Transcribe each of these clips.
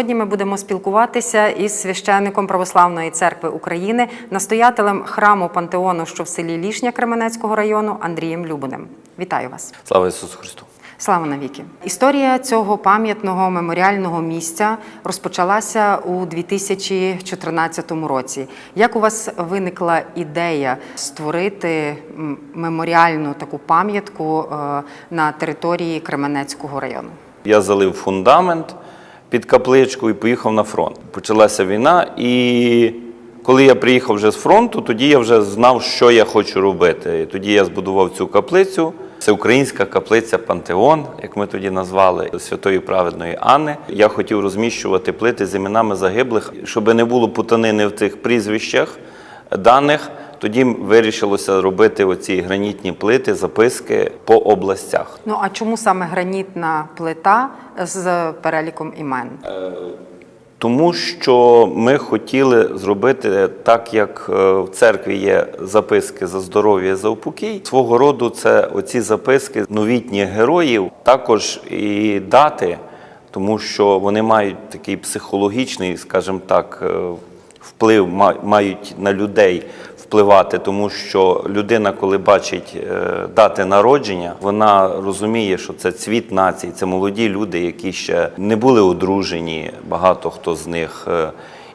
Сьогодні ми будемо спілкуватися із священником Православної церкви України, настоятелем храму Пантеону, що в селі Лішня Кременецького району Андрієм Любиним. Вітаю вас! Слава Ісусу Христу! Слава навіки! Історія цього пам'ятного меморіального місця розпочалася у 2014 році. Як у вас виникла ідея створити меморіальну таку пам'ятку е, на території Кременецького району? Я залив фундамент під капличку і поїхав на фронт. Почалася війна, і коли я приїхав вже з фронту, тоді я вже знав, що я хочу робити. І тоді я збудував цю каплицю. Це українська каплиця Пантеон, як ми тоді назвали, святої праведної Анни. Я хотів розміщувати плити з іменами загиблих, щоб не було путанини в цих прізвищах даних. Тоді вирішилося робити оці гранітні плити, записки по областях. Ну а чому саме гранітна плита з переліком імен? Тому що ми хотіли зробити так, як е, в церкві є записки за здоров'я, за упокій. Свого роду це оці записки новітніх героїв, також і дати, тому що вони мають такий психологічний, скажімо так, е, вплив, ма- мають на людей впливати, тому що людина, коли бачить е, дати народження, вона розуміє, що це цвіт нації, це молоді люди, які ще не були одружені, багато хто з них. е,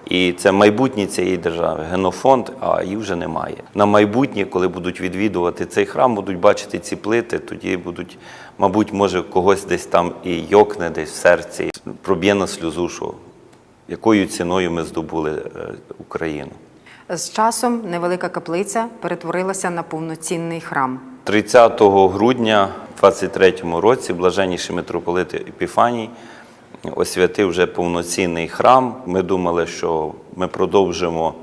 І це майбутнє цієї держави, генофонд, а їх вже немає. На майбутнє, коли будуть відвідувати цей храм, будуть бачити ці плити, тоді будуть, мабуть, може, когось десь там і йокне десь в серці, проб'є на сльозу, що якою ціною ми здобули е, Україну. З часом невелика каплиця перетворилася на повноцінний храм. 30 грудня 23 році блаженніший митрополит Епіфаній освятив вже повноцінний храм. Ми думали, що ми продовжимо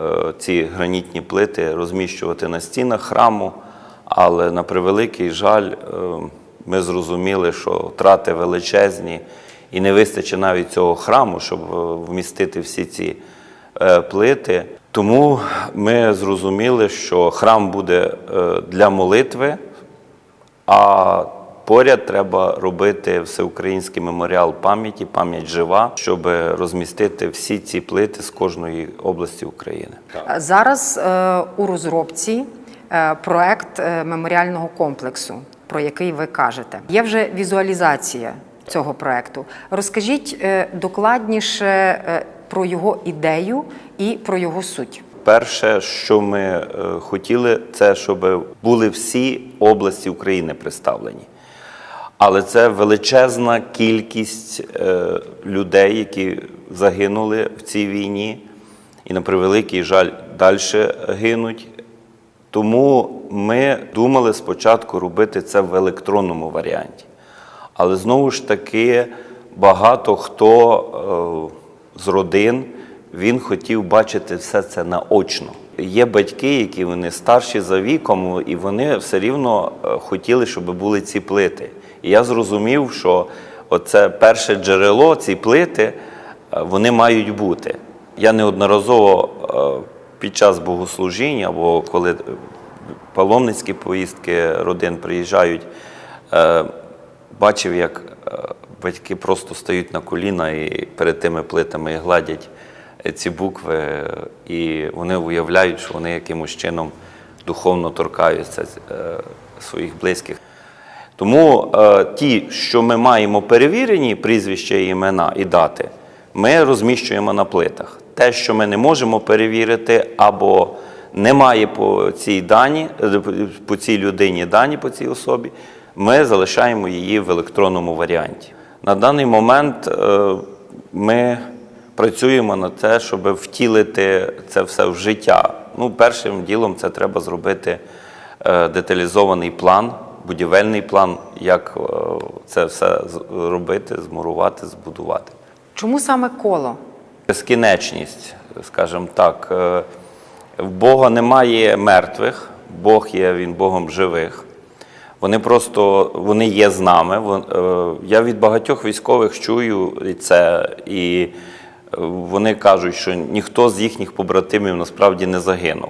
е, ці гранітні плити розміщувати на стінах храму, але на превеликий жаль, е, ми зрозуміли, що втрати величезні і не вистачить навіть цього храму, щоб е, вмістити всі ці плити. Тому ми зрозуміли, що храм буде е, для молитви, а поряд треба робити всеукраїнський меморіал пам'яті, пам'ять жива, щоб розмістити всі ці плити з кожної області України. Зараз е, у розробці е, проект е, меморіального комплексу, про який ви кажете. Є вже візуалізація цього проекту. Розкажіть е, докладніше е, про його ідею і про його суть. Перше, що ми е, хотіли, це щоб були всі області України представлені. Але це величезна кількість е, людей, які загинули в цій війні, і на превеликий жаль далі гинуть. Тому ми думали спочатку робити це в електронному варіанті. Але знову ж таки, багато хто е, з родин він хотів бачити все це наочно. Є батьки, які вони старші за віком, і вони все рівно е, хотіли, щоб були ці плити. І я зрозумів, що оце перше джерело, ці плити, е, вони мають бути. Я неодноразово е, під час богослужіння або коли паломницькі поїздки родин приїжджають, бачив, як батьки просто стають на коліна і перед тими плитами і гладять е, ці букви, і вони уявляють, що вони якимось чином духовно торкаються е, своїх близьких. Тому е, ті, що ми маємо перевірені, прізвища, і імена і дати, ми розміщуємо на плитах. Те, що ми не можемо перевірити, або немає по цій дані, по цій людині дані по цій особі, ми залишаємо її в електронному варіанті. На даний момент е, ми працюємо на те, щоб втілити це все в життя. Ну, першим ділом це треба зробити е, деталізований план, будівельний план, як е, це все робити, змурувати, збудувати. Чому саме коло? Безкінечність, скажімо так. В Бога немає мертвих, Бог є він Богом живих. Вони просто вони є з нами. Вон- е, Я від багатьох військових чую це, і е, вони кажуть, що ніхто з їхніх побратимів насправді не загинув.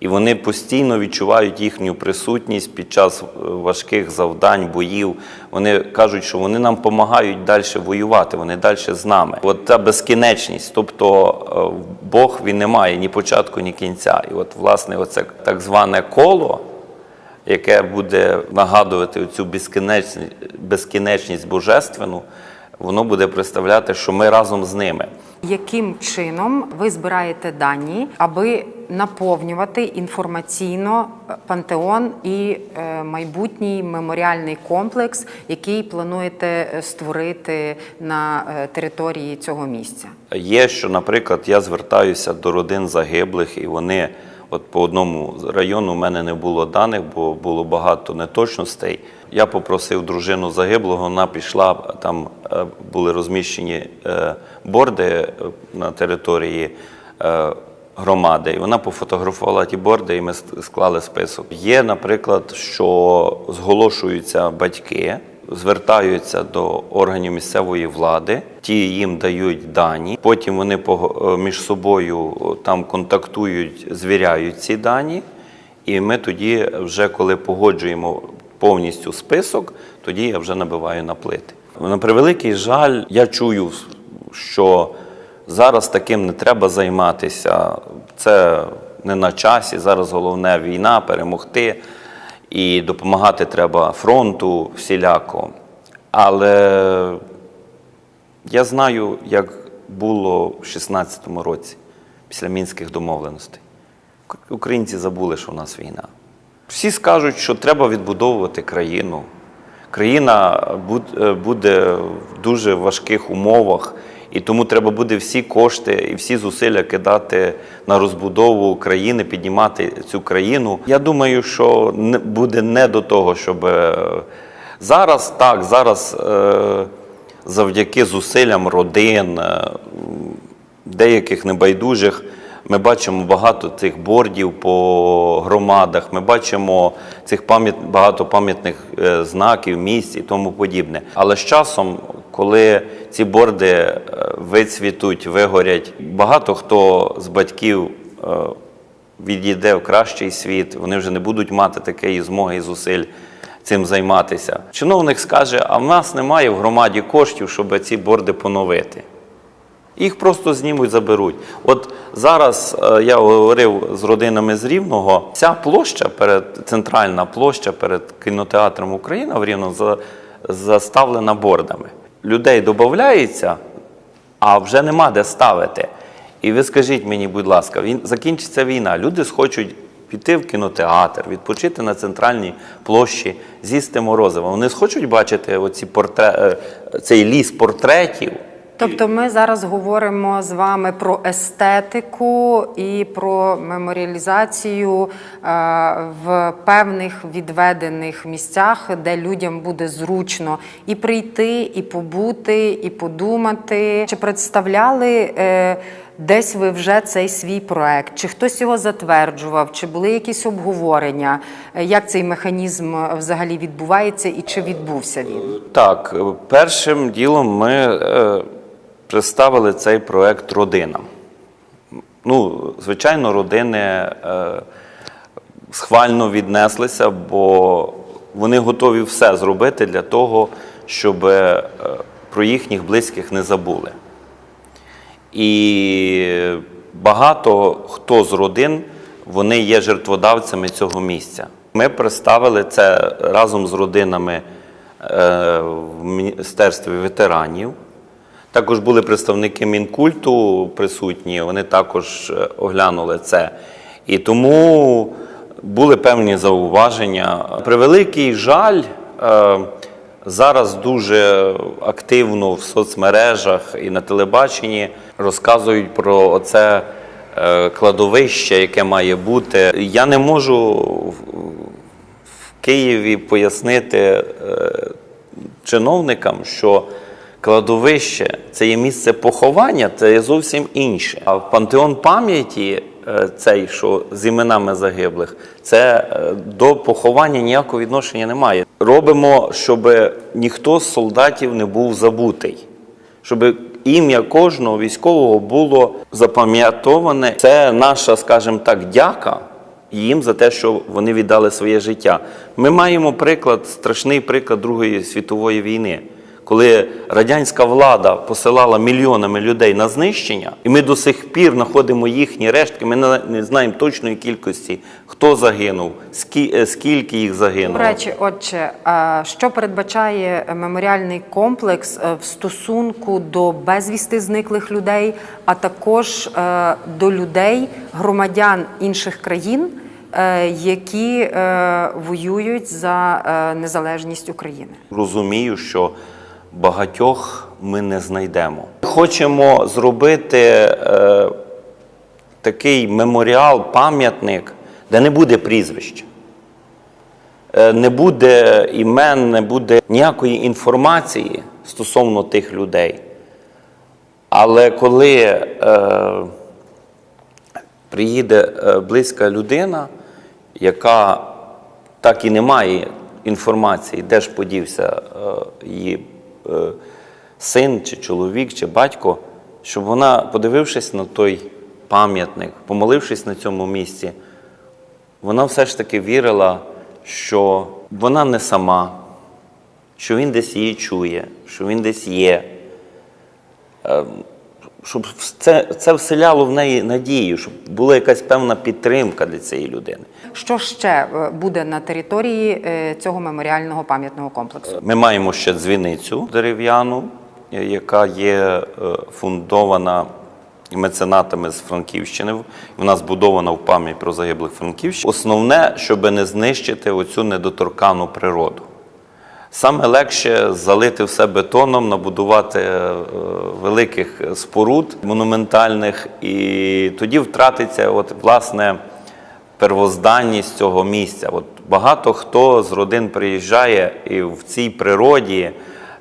І вони постійно відчувають їхню присутність під час е, важких завдань, боїв. Вони кажуть, що вони нам допомагають далі воювати, вони далі з нами. От та безкінечність, тобто Бог він не має ні початку, ні кінця. І от, власне, оце так зване коло, яке буде нагадувати цю безкінечність, безкінечність божественну, воно буде представляти, що ми разом з ними. Яким чином ви збираєте дані, аби наповнювати інформаційно пантеон і е, майбутній меморіальний комплекс, який плануєте е, створити на е, території цього місця? Є, що, наприклад, я звертаюся до родин загиблих, і вони, от по одному району, в мене не було даних, бо було багато неточностей. Я попросив дружину загиблого, вона пішла, там е, були розміщені е, борди е, на території. Громади, і вона пофотографувала ті борди, і ми склали список. Є, наприклад, що зголошуються батьки, звертаються до органів місцевої влади, ті їм дають дані. Потім вони е, між собою е, там контактують, звіряють ці дані. І ми тоді, вже коли погоджуємо повністю список, тоді я вже набиваю на плити. На превеликий жаль, я чую, що зараз таким не треба займатися. Це не на часі. Зараз головне війна, перемогти. І допомагати треба фронту всіляко. Але я знаю, як було в 16-му році, після мінських домовленостей. Українці забули, що в нас війна. Всі скажуть, що треба відбудовувати країну. Країна е, буде в дуже важких умовах, і тому треба буде всі кошти і всі зусилля кидати на розбудову країни, піднімати цю країну. Я думаю, що буде не до того, щоб е, зараз так, зараз е, завдяки зусиллям родин, е, деяких небайдужих. Ми бачимо багато цих бордів по громадах, ми бачимо цих пам'ят, багато пам'ятних е, знаків, місць і тому подібне. Але з часом, коли ці борди е, вицвітуть, вигорять, багато хто з батьків е, відійде в кращий світ, вони вже не будуть мати такої змоги і зусиль цим займатися. Чиновник скаже: а в нас немає в громаді коштів, щоб ці борди поновити. Їх просто знімуть, заберуть. От зараз е, я говорив з родинами з Рівного. Ця площа перед центральна площа перед кінотеатром Україна в Рівно заставлена бордами. Людей додається, а вже нема де ставити. І ви скажіть мені, будь ласка, він закінчиться війна. Люди схочуть піти в кінотеатр, відпочити на центральній площі, з'їсти морозиво. Вони схочуть бачити оці портре... е, цей ліс портретів. Тобто ми зараз говоримо з вами про естетику і про меморіалізацію е, в певних відведених місцях, де людям буде зручно і прийти, і побути, і подумати. Чи представляли е, десь ви вже цей свій проект? Чи хтось його затверджував? Чи були якісь обговорення? Е, Як цей механізм взагалі відбувається і чи відбувся він? Так, першим ділом ми представили цей проект родинам. Ну, звичайно, родини е, схвально віднеслися, бо вони готові все зробити для того, щоб е, про їхніх близьких не забули. І багато хто з родин вони є жертводавцями цього місця. Ми представили це разом з родинами е, в Міністерстві ветеранів. Також були представники Мінкульту присутні, вони також е, оглянули це. І тому були певні зауваження. Превеликий жаль, е, зараз дуже активно в соцмережах і на телебаченні розказують про оце е, кладовище, яке має бути. Я не можу в- Києві пояснити чиновникам, що кладовище це є місце поховання, це є зовсім інше. А пантеон пам'яті, е, цей, що з іменами загиблих, це е, до поховання ніякого відношення немає. Робимо, щоб ніхто з солдатів не був забутий, щоб ім'я кожного військового було запам'ятоване. Це наша, скажімо так, дяка їм за те, що вони віддали своє життя. Ми маємо приклад, страшний приклад Другої світової війни, коли радянська влада посилала мільйонами людей на знищення, і ми до сих пір знаходимо їхні рештки. Ми не- знаємо точної кількості, хто загинув, е, скільки їх загинуло. До речі, отче, що передбачає меморіальний комплекс е, в стосунку до безвісти зниклих людей, а також е, до людей, громадян інших країн, які е, воюють за е, незалежність України? розумію, що багатьох ми не знайдемо. Хочемо зробити е, такий меморіал, пам'ятник, де не буде прізвища. Е, Не буде імен, не буде ніякої інформації стосовно тих людей. Але коли е, приїде е, близька людина, яка так і не має інформації, де ж подівся е, її син, чи чоловік, чи батько, щоб вона, подивившись на той пам'ятник, помолившись на цьому місці, вона все ж таки вірила, що вона не сама, що він десь її чує, що він десь є. Щоб це, це вселяло в неї надію, щоб була якась певна підтримка для цієї людини. Що ще е, буде на території е, цього меморіального пам'ятного комплексу? Ми маємо ще дзвіницю дерев'яну, е, яка є фундована меценатами з Франківщини. Вона збудована в пам'ять про загиблих Франківщин. Основне, щоб не знищити оцю недоторкану природу. Саме легше залити все бетоном, набудувати е, великих споруд монументальних, і тоді втратиться от, власне первозданність цього місця. От багато хто з родин приїжджає і в цій природі,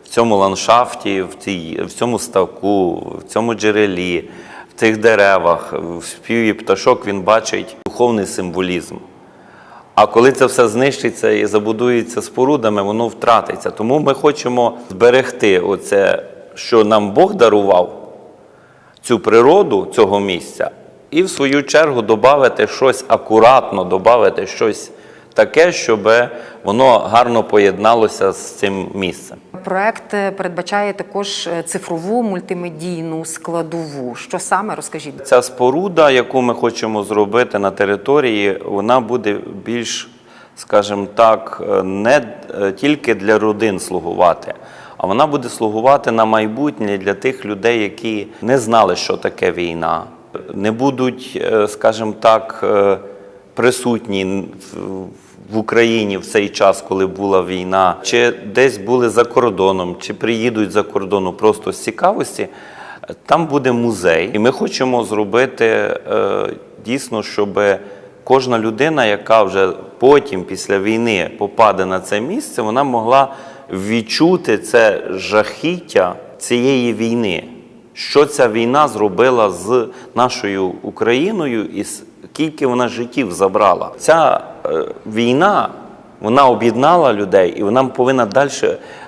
в цьому ландшафті, в, цій, в цьому ставку, в цьому джерелі, в цих деревах, в співі пташок він бачить духовний символізм. А коли це все знищиться і забудується спорудами, воно втратиться. Тому ми хочемо зберегти оце, що нам Бог дарував, цю природу цього місця, і в свою чергу додати щось акуратно, додати щось таке, щоб воно гарно поєдналося з цим місцем. Проект е, передбачає також е, цифрову мультимедійну складову. Що саме розкажіть? Ця споруда, яку ми хочемо зробити на території, вона буде більш, скажімо так, е, не тільки для родин слугувати, а вона буде слугувати на майбутнє для тих людей, які не знали, що таке війна, не будуть, скажімо так, присутні в- Україні в цей час, коли була війна, чи десь були за кордоном, чи приїдуть за кордону просто з цікавості. Там буде музей, і ми хочемо зробити е, дійсно, щоб кожна людина, яка вже потім, після війни, попаде на це місце, вона могла відчути це жахіття цієї війни. Що ця війна зробила з нашою Україною і скільки вона життів забрала. Ця війна вона об'єднала людей, і вона повинна далі,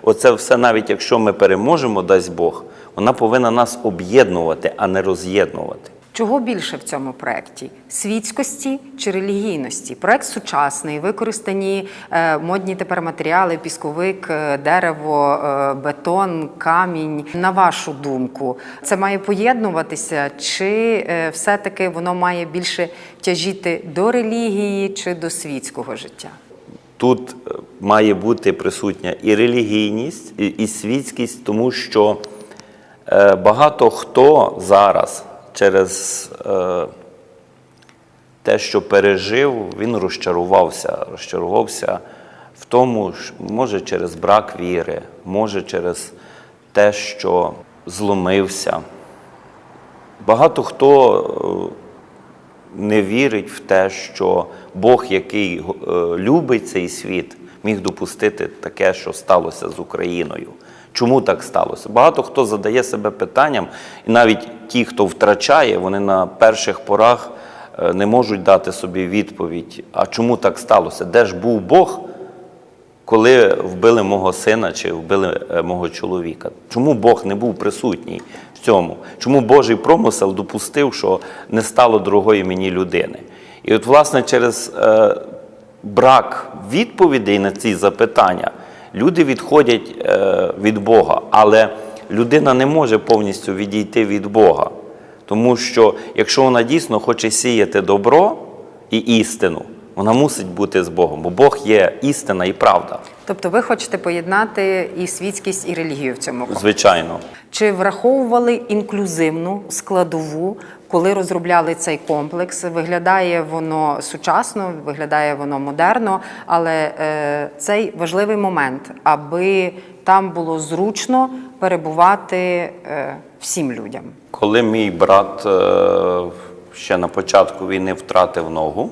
оце все, навіть якщо ми переможемо, дасть Бог, вона повинна нас об'єднувати, а не роз'єднувати. Чого більше в цьому проєкті? Світськості чи релігійності? Проект сучасний, використані е, модні тепер матеріали, пісковик, е, дерево, е, бетон, камінь. На вашу думку, це має поєднуватися, чи все-таки воно має більше тяжіти до релігії чи до світського життя? Тут має бути присутня і релігійність, і, світськість, тому що багато хто зараз через е, те, що пережив, він розчарувався. Розчарувався в тому, може через брак віри, може через те, що зломився. Багато хто е, не вірить в те, що Бог, який е, любить цей світ, міг допустити таке, що сталося з Україною. Чому так сталося? Багато хто задає себе питанням, і навіть ті, хто втрачає, вони на перших порах е, не можуть дати собі відповідь, а чому так сталося? Де ж був Бог, коли вбили мого сина чи вбили е, мого чоловіка. Чому Бог не був присутній в цьому? Чому Божий промисел допустив, що не стало дорогої мені людини? І от, власне, через е, брак відповідей на ці запитання люди відходять е, від Бога. Але людина не може повністю відійти від Бога. Тому що якщо вона дійсно хоче сіяти добро і істину, вона мусить бути з Богом, бо Бог є істина і правда. Тобто ви хочете поєднати і світськість, і релігію в цьому? Звичайно. Чи враховували інклюзивну складову, коли розробляли цей комплекс? Виглядає воно сучасно, виглядає воно модерно, але е, цей важливий момент, аби там було зручно перебувати е, всім людям. Коли мій брат е, ще на початку війни втратив ногу,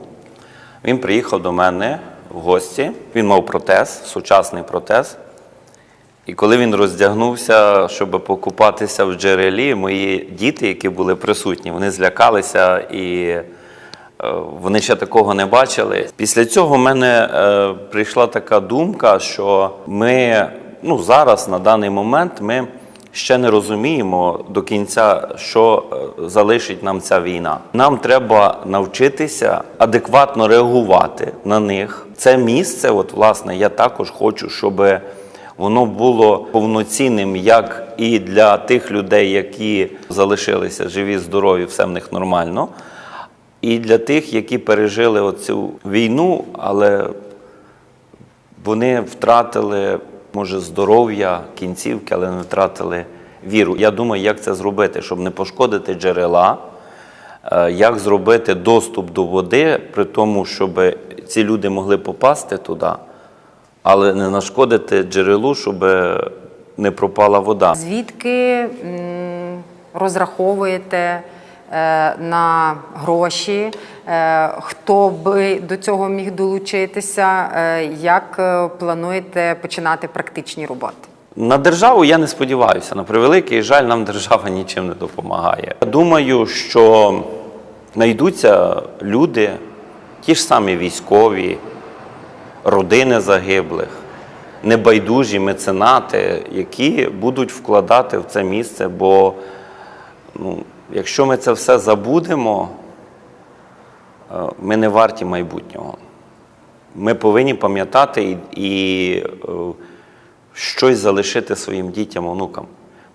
він приїхав до мене в гості. Він мав протез, сучасний протез. І коли він роздягнувся, щоб покупатися в джерелі, мої діти, які були присутні, вони злякалися і е, вони ще такого не бачили. Після цього в мене е, прийшла така думка, що ми ну, зараз, на даний момент, ми ще не розуміємо до кінця, що е, залишить нам ця війна. Нам треба навчитися адекватно реагувати на них. Це місце, от власне, я також хочу, щоб воно було повноцінним як і для тих людей, які залишилися живі, здорові, все в них нормально, і для тих, які пережили оцю війну, але вони втратили, може, здоров'я, кінцівки, але не втратили віру. Я думаю, як це зробити, щоб не пошкодити джерела, е, як зробити доступ до води, при тому, щоб ці люди могли попасти туди, але не нашкодити джерелу, щоб не пропала вода. Звідки розраховуєте е, на гроші? Е, Хто би до цього міг долучитися? Е, Як плануєте починати практичні роботи? На державу я не сподіваюся. На превеликий жаль, нам держава нічим не допомагає. Я думаю, що знайдуться люди, ті ж самі військові, родини загиблих, небайдужі меценати, які будуть вкладати в це місце, бо ну, якщо ми це все забудемо, е, ми не варті майбутнього. Ми повинні пам'ятати і, і е, щось залишити своїм дітям, онукам.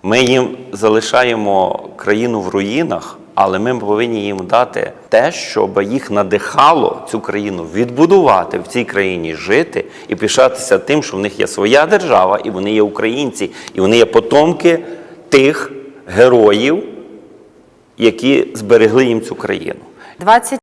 Ми їм залишаємо країну в руїнах, але ми повинні їм дати те, щоб їх надихало цю країну відбудувати в цій країні, жити і пишатися тим, що в них є своя держава, і вони є українці, і вони є потомки тих героїв, які зберегли їм цю країну. 20